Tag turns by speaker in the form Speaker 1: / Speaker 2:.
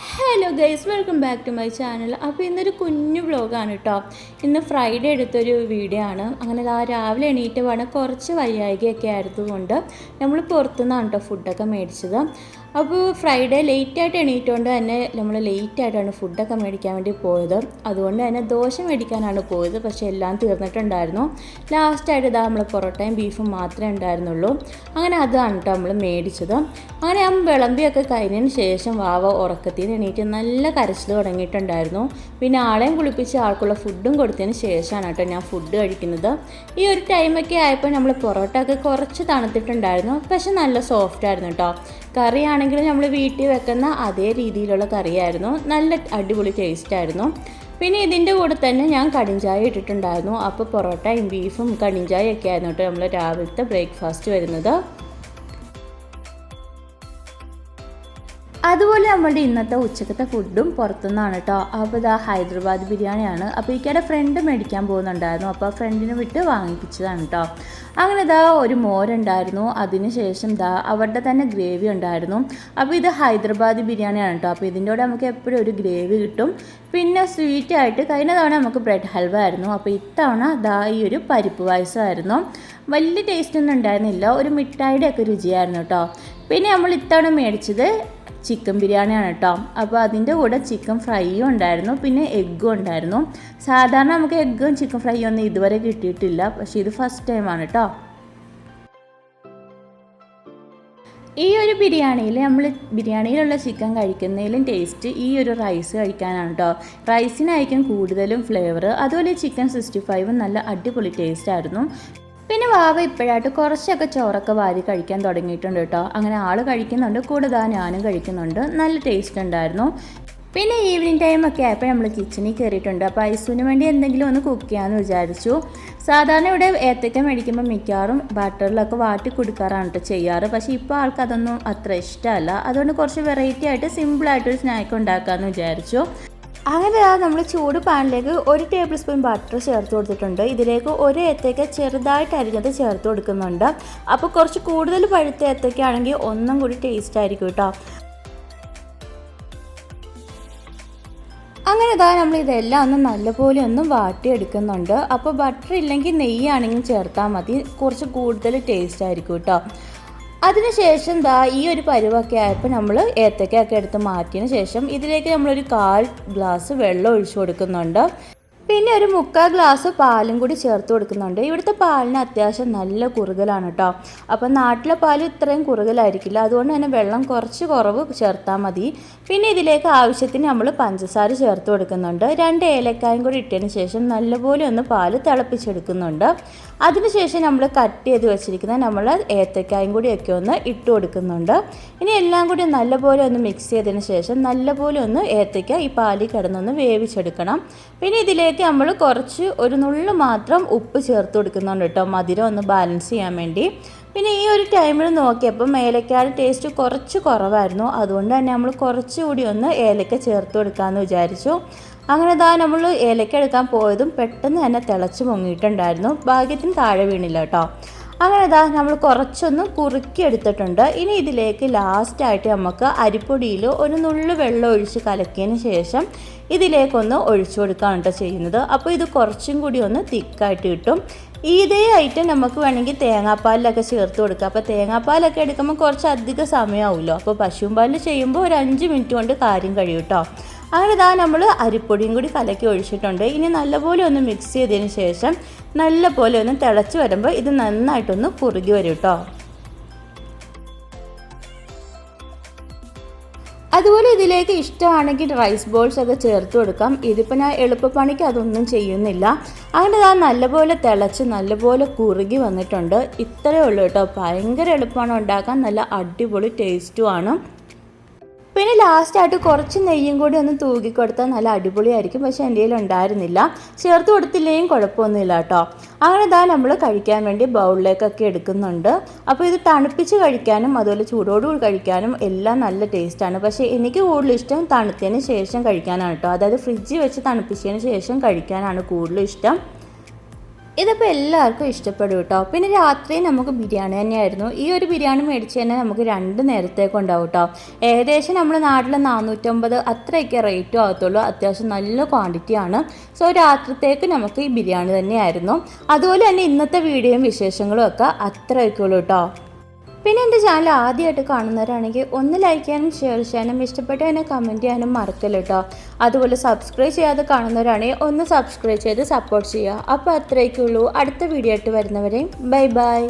Speaker 1: Hello guys welcome back to my channel അപ്പോൾ ഇന്നൊരു കുഞ്ഞു വ്ലോഗാണ് കേട്ടോ ഇന്ന് ഫ്രൈഡേ എടുത്തൊരു വീഡിയോ ആണ്. അങ്ങനെ ആ രാവിലെ എണീറ്റ് വേണം കുറച്ച് വയ്യായികയൊക്കെ ആയതുകൊണ്ട് നമ്മൾ പുറത്തുനിന്നാണ് കേട്ടോ ഫുഡൊക്കെ മേടിച്ചത്. അപ്പോൾ ഫ്രൈഡേ ലേറ്റായിട്ട് എണീറ്റുകൊണ്ട് തന്നെ നമ്മൾ ലേറ്റായിട്ടാണ് ഫുഡൊക്കെ മേടിക്കാൻ വേണ്ടി പോയത്. അതുകൊണ്ട് തന്നെ ദോശ മേടിക്കാനാണ് പോയത്. പക്ഷേ എല്ലാം തീർന്നിട്ടുണ്ടായിരുന്നു. ലാസ്റ്റായിട്ട് ഇതാ നമ്മൾ പൊറോട്ടയും ബീഫും മാത്രമേ ഉണ്ടായിരുന്നുള്ളൂ. അങ്ങനെ അതാണ് കേട്ടോ നമ്മൾ മേടിച്ചത്. അങ്ങനെ ആ വിളമ്പിയൊക്കെ കഴിഞ്ഞതിന് ശേഷം വാവ ഉറക്കത്തിൽ നിന്ന് എണീറ്റ് നല്ല കരച്ചിൽ തുടങ്ങിയിട്ടുണ്ടായിരുന്നു. പിന്നെ ആളെയും കുളിപ്പിച്ച് ആൾക്കുള്ള ഫുഡും കൊടുത്തതിന് ശേഷമാണ് കേട്ടോ ഞാൻ ഫുഡ് കഴിക്കുന്നത്. ഈ ഒരു ടൈമൊക്കെ ആയപ്പോൾ നമ്മൾ പൊറോട്ട ഒക്കെ കുറച്ച് തണുത്തിട്ടുണ്ടായിരുന്നു. പക്ഷെ നല്ല സോഫ്റ്റ് ആയിരുന്നു കേട്ടോ കറിയാണെങ്കിലും നമ്മൾ വീട്ടിൽ വെക്കുന്ന അതേ രീതിയിലുള്ള കറിയായിരുന്നു. നല്ല അടിപൊളി ടേസ്റ്റ് ആയിരുന്നു. പിന്നെ ഇതിന്റെ കൂടെ തന്നെ ഞാൻ കടിഞ്ചായ ഇട്ടിട്ടുണ്ടായിരുന്നു. അപ്പോൾ പൊറോട്ടയും ബീഫും കടിഞ്ചായൊക്കെ ആയിരുന്നു കേട്ടോ നമ്മൾ രാവിലത്തെ ബ്രേക്ക്ഫാസ്റ്റ് വരുന്നത്. അതുപോലെ നമ്മളുടെ ഇന്നത്തെ ഉച്ചക്കത്തെ ഫുഡും പുറത്തുനിന്നാണ് കേട്ടോ അപ്പോൾ ഇതാ ഹൈദരാബാദ് ബിരിയാണിയാണ്. അപ്പോൾ ഇക്കയുടെ ഫ്രണ്ട് മേടിക്കാൻ പോകുന്നുണ്ടായിരുന്നു. അപ്പോൾ ഫ്രണ്ടിനെ വിട്ട് വാങ്ങിപ്പിച്ചതാണ് കേട്ടോ അങ്ങനെ ഇതാ ഒരു മോരുണ്ടായിരുന്നു. അതിന് ശേഷം ദാ അവരുടെ തന്നെ ഗ്രേവി ഉണ്ടായിരുന്നു. അപ്പോൾ ഇത് ഹൈദരാബാദ് ബിരിയാണിയാണ് കേട്ടോ അപ്പോൾ ഇതിന്റെ കൂടെ നമുക്ക് എപ്പോഴും ഒരു ഗ്രേവി കിട്ടും. പിന്നെ സ്വീറ്റ് ആയിട്ട് കഴിഞ്ഞ തവണ നമുക്ക് ബ്രെഡ് ഹൽവ ആയിരുന്നു. അപ്പോൾ ഇത്തവണ ദാ ഈ ഒരു പരിപ്പ് പായസമായിരുന്നു വലിയ ടേസ്റ്റ് ഒന്നും ഉണ്ടായിരുന്നില്ല. ഒരു മിഠായിയുടെ ഒക്കെ രുചിയായിരുന്നു കേട്ടോ പിന്നെ നമ്മൾ ഇത്തവണ മേടിച്ചത് ചിക്കൻ ബിരിയാണിയാണ് കേട്ടോ. അപ്പോൾ അതിന്റെ കൂടെ ചിക്കൻ ഫ്രൈയും ഉണ്ടായിരുന്നു പിന്നെ എഗ്ഗും ഉണ്ടായിരുന്നു. സാധാരണ നമുക്ക് എഗ്ഗും ചിക്കൻ ഫ്രൈയും ഒന്നും ഇതുവരെ കിട്ടിയിട്ടില്ല പക്ഷെ ഇത് ഫസ്റ്റ് ടൈമാണ് കേട്ടോ. ഈ ഒരു ബിരിയാണിയിൽ നമ്മൾ ബിരിയാണിയിലുള്ള ചിക്കൻ കഴിക്കുന്നതിലും ടേസ്റ്റ് ഈ ഒരു റൈസ് കഴിക്കാനാണ് കേട്ടോ. റൈസിനായിരിക്കും കൂടുതലും ഫ്ലേവർ അതുപോലെ ചിക്കൻ സിക്സ്റ്റി ഫൈവും നല്ല അടിപൊളി ടേസ്റ്റ് ആയിരുന്നു. പിന്നെ വാവ ഇപ്പോഴായിട്ട് കുറച്ചൊക്കെ ചോറൊക്കെ വാരി കഴിക്കാൻ തുടങ്ങിയിട്ടുണ്ട് കേട്ടോ. അങ്ങനെ ആൾ കഴിക്കുന്നുണ്ട് കൂടുതൽ ഞാനും കഴിക്കുന്നുണ്ട്. നല്ല ടേസ്റ്റ് ഉണ്ടായിരുന്നു. പിന്നെ ഈവനിങ് ടൈം ഒക്കെ ആയപ്പോൾ നമ്മൾ കിച്ചണിൽ കയറിയിട്ടുണ്ട് അപ്പോൾ ഐസുവിന് വേണ്ടി എന്തെങ്കിലും ഒന്ന് കുക്ക് ചെയ്യാമെന്ന് വിചാരിച്ചു. സാധാരണ ഇവിടെ ഏത്തക്ക മേടിക്കുമ്പോൾ മിക്കവാറും ബട്ടറിലൊക്കെ വാട്ടി കൊടുക്കാറാണ് കേട്ടോ ചെയ്യാറ്. പക്ഷേ ഇപ്പോൾ ആൾക്ക് അതൊന്നും അത്ര ഇഷ്ടമല്ല. അതുകൊണ്ട് കുറച്ച് വെറൈറ്റി ആയിട്ട് സിമ്പിളായിട്ടൊരു സ്നാക്ക് ഉണ്ടാക്കാമെന്ന് വിചാരിച്ചു. അങ്ങനെ നമ്മൾ ചൂട് പാനിലേക്ക് ഒരു ടേബിൾ സ്പൂൺ ബട്ടർ ചേർത്ത് കൊടുത്തിട്ടുണ്ട്. ഇതിലേക്ക് ഒരു ഏത്തയ്ക്ക ചെറുതായിട്ട് അരിഞ്ഞത് ചേർത്ത് കൊടുക്കുന്നുണ്ട്. അപ്പോൾ കുറച്ച് കൂടുതൽ പഴുത്ത ഏത്തയ്ക്ക ആണെങ്കിൽ ഒന്നും കൂടി ടേസ്റ്റ് ആയിരിക്കും കേട്ടോ അങ്ങനെ ഇതാ നമ്മൾ ഇതെല്ലാം ഒന്ന് നല്ലപോലെ ഒന്ന് വാട്ടിയെടുക്കുന്നുണ്ട്. അപ്പോൾ ബട്ടർ ഇല്ലെങ്കിൽ നെയ്യാണെങ്കിൽ ചേർത്താൽ മതി. കുറച്ച് കൂടുതൽ ടേസ്റ്റ് ആയിരിക്കും കേട്ടോ അതിനുശേഷം ദാ ഈ ഒരു പരുവൊക്കെ ആയപ്പോൾ നമ്മൾ ഏത്തക്കയൊക്കെ എടുത്ത് മാറ്റിയതിന് ശേഷം ഇതിലേക്ക് നമ്മളൊരു കാൽ ഗ്ലാസ് വെള്ളം ഒഴിച്ചു കൊടുക്കുന്നുണ്ട്. പിന്നെ ഒരു മുക്കാൽ ഗ്ലാസ് പാലും കൂടി ചേർത്ത് കൊടുക്കുന്നുണ്ട്. ഇവിടുത്തെ പാലിന് അത്യാവശ്യം നല്ല കുറുകലാണ് കേട്ടോ അപ്പം നാട്ടിലെ പാൽ ഇത്രയും കുറുകലായിരിക്കില്ല. അതുകൊണ്ട് തന്നെ വെള്ളം കുറച്ച് കുറവ് ചേർത്താൽ മതി. പിന്നെ ഇതിലേക്ക് ആവശ്യത്തിന് നമ്മൾ പഞ്ചസാര ചേർത്ത് കൊടുക്കുന്നുണ്ട്. രണ്ട് ഏലക്കായും കൂടി ഇട്ടതിന് ശേഷം നല്ലപോലെ ഒന്ന് പാൽ തിളപ്പിച്ചെടുക്കുന്നുണ്ട്. അതിനുശേഷം നമ്മൾ കട്ട് ചെയ്ത് വെച്ചിരിക്കുന്ന നമ്മൾ ഏത്തക്കായും കൂടിയൊക്കെ ഒന്ന് ഇട്ട് കൊടുക്കുന്നുണ്ട്. ഇനി എല്ലാം കൂടി നല്ലപോലെ ഒന്ന് മിക്സ് ചെയ്തതിന് ശേഷം നല്ലപോലെ ഒന്ന് ഏത്തക്ക ഈ പാലിൽ കിടന്നൊന്ന് വേവിച്ചെടുക്കണം. പിന്നെ ഇതിലേക്ക് നമ്മൾ കുറച്ച് ഒരു നുള്ളു മാത്രം ഉപ്പ് ചേർത്ത് കൊടുക്കുന്നുണ്ട് കേട്ടോ. മധുരം ഒന്ന് ബാലൻസ് ചെയ്യാൻ വേണ്ടി. പിന്നെ ഈ ഒരു ടൈമിൽ നോക്കിയപ്പോൾ ഏലക്കയുടെ ടേസ്റ്റ് കുറച്ച് കുറവായിരുന്നു. അതുകൊണ്ട് തന്നെ നമ്മൾ കുറച്ചുകൂടി ഒന്ന് ഏലക്ക ചേർത്ത് കൊടുക്കാമെന്ന് വിചാരിച്ചു. അങ്ങനെ ഇതാ നമ്മൾ ഏലക്ക എടുക്കാൻ പോയതും പെട്ടെന്ന് തന്നെ തിളച്ച് പൊങ്ങിയിട്ടുണ്ടായിരുന്നു ഭാഗ്യത്തിന് താഴെ വീണില്ല കേട്ടോ. അങ്ങനെ ഇതാ നമ്മൾ കുറച്ചൊന്ന് കുറുക്കി എടുത്തിട്ടുണ്ട് ഇനി ഇതിലേക്ക് ലാസ്റ്റായിട്ട് നമുക്ക് അരിപ്പൊടിയിൽ ഒരു നുള്ളു വെള്ളം ഒഴിച്ച് കലക്കിയതിന് ശേഷം ഇതിലേക്കൊന്ന് ഒഴിച്ചു കൊടുക്കുകയാണ് കേട്ടോ ചെയ്യുന്നത്. അപ്പോൾ ഇത് കുറച്ചും കൂടി ഒന്ന് തിക്കായിട്ട് കിട്ടും. ഇതേ ഐറ്റം നമുക്ക് വേണമെങ്കിൽ തേങ്ങാപ്പാലിലൊക്കെ ചേർത്ത് കൊടുക്കുക അപ്പോൾ തേങ്ങാപ്പാലൊക്കെ എടുക്കുമ്പോൾ കുറച്ച് അധികം സമയമാവുമല്ലോ. അപ്പോൾ പശുവും പാലിൽ ചെയ്യുമ്പോൾ ഒരു അഞ്ച് മിനിറ്റ് കൊണ്ട് കാര്യം കഴിയും കേട്ടോ. അങ്ങനെ ഇതാ നമ്മൾ അരിപ്പൊടിയും കൂടി കലക്കി ഒഴിച്ചിട്ടുണ്ട്. ഇനി നല്ലപോലെ ഒന്ന് മിക്സ് ചെയ്തതിന് ശേഷം നല്ലപോലെ ഒന്ന് തിളച്ച് വരുമ്പോൾ ഇത് നന്നായിട്ടൊന്ന് കുറുകി വരും കേട്ടോ അതുപോലെ ഇതിലേക്ക് ഇഷ്ടമാണെങ്കിൽ റൈസ് ബോൾസ് ഒക്കെ ചേർത്ത് കൊടുക്കാം. ഇതിപ്പോൾ ഞാൻ എളുപ്പപ്പണിക്ക് അതൊന്നും ചെയ്യുന്നില്ല. അങ്ങനെ ഇതാ നല്ലപോലെ തിളച്ച് നല്ലപോലെ കുറുകി വന്നിട്ടുണ്ട്. ഇത്രയേ ഉള്ളൂ കേട്ടോ ഭയങ്കര എളുപ്പമാണ്. ഉണ്ടാക്കാൻ നല്ല അടിപൊളി ടേസ്റ്റുമാണ് പിന്നെ ലാസ്റ്റായിട്ട് കുറച്ച് നെയ്യും കൂടി ഒന്ന് തൂക്കി കൊടുത്താൽ നല്ല അടിപൊളിയായിരിക്കും. പക്ഷേ എന്റെ കയ്യിൽ ഉണ്ടായിരുന്നില്ല. ചേർത്ത് കൊടുത്തില്ലേയും കുഴപ്പമൊന്നുമില്ല കേട്ടോ. അങ്ങനെ ഇതാ നമ്മൾ കഴിക്കാൻ വേണ്ടി ബൗളിലേക്കൊക്കെ എടുക്കുന്നുണ്ട്. അപ്പോൾ ഇത് തണുപ്പിച്ച് കഴിക്കാനും അതുപോലെ ചൂടോടുകൂടി കഴിക്കാനും എല്ലാം നല്ല ടേസ്റ്റാണ് പക്ഷേ എനിക്ക് കൂടുതൽ ഇഷ്ടം തണുത്തതിന് ശേഷം കഴിക്കാനാണ് കേട്ടോ. അതായത് ഫ്രിഡ്ജിൽ വെച്ച് തണുപ്പിച്ചതിന് ശേഷം കഴിക്കാനാണ് കൂടുതലും ഇഷ്ടം. ഇതിപ്പോൾ എല്ലാവർക്കും ഇഷ്ടപ്പെടും കേട്ടോ പിന്നെ രാത്രി നമുക്ക് ബിരിയാണി തന്നെയായിരുന്നു. ഈ ഒരു ബിരിയാണി മേടിച്ച് തന്നെ നമുക്ക് രണ്ട് നേരത്തേക്ക് ഉണ്ടാവും കേട്ടോ ഏകദേശം നമ്മുടെ നാട്ടിൽ നാനൂറ്റമ്പത് അത്രയൊക്കെ റേറ്റും ആകത്തുള്ളൂ. അത്യാവശ്യം നല്ല ക്വാണ്ടിറ്റി ആണ്. സോ രാത്രിത്തേക്ക് നമുക്ക് ഈ ബിരിയാണി തന്നെയായിരുന്നു. അതുപോലെ തന്നെ ഇന്നത്തെ വീഡിയോയും വിശേഷങ്ങളും ഒക്കെ അത്രയൊക്കെ ഉള്ളൂ കേട്ടോ പിന്നെ എന്റെ ചാനൽ ആദ്യമായിട്ട് കാണുന്നവരാണെങ്കിൽ ഒന്ന് ലൈക്ക് ചെയ്യാനും ഷെയർ ചെയ്യാനും ഇഷ്ടപ്പെട്ട് എന്നെ കമന്റ് ചെയ്യാനും മറക്കല്ല കേട്ടോ അതുപോലെ സബ്സ്ക്രൈബ് ചെയ്യാതെ കാണുന്നവരാണെങ്കിൽ ഒന്ന് സബ്സ്ക്രൈബ് ചെയ്ത് സപ്പോർട്ട് ചെയ്യുക. അപ്പോൾ അത്രയൊക്കെ ഉള്ളൂ അടുത്ത വീഡിയോ ആയിട്ട് വരുന്നവരെയും ബൈ ബൈ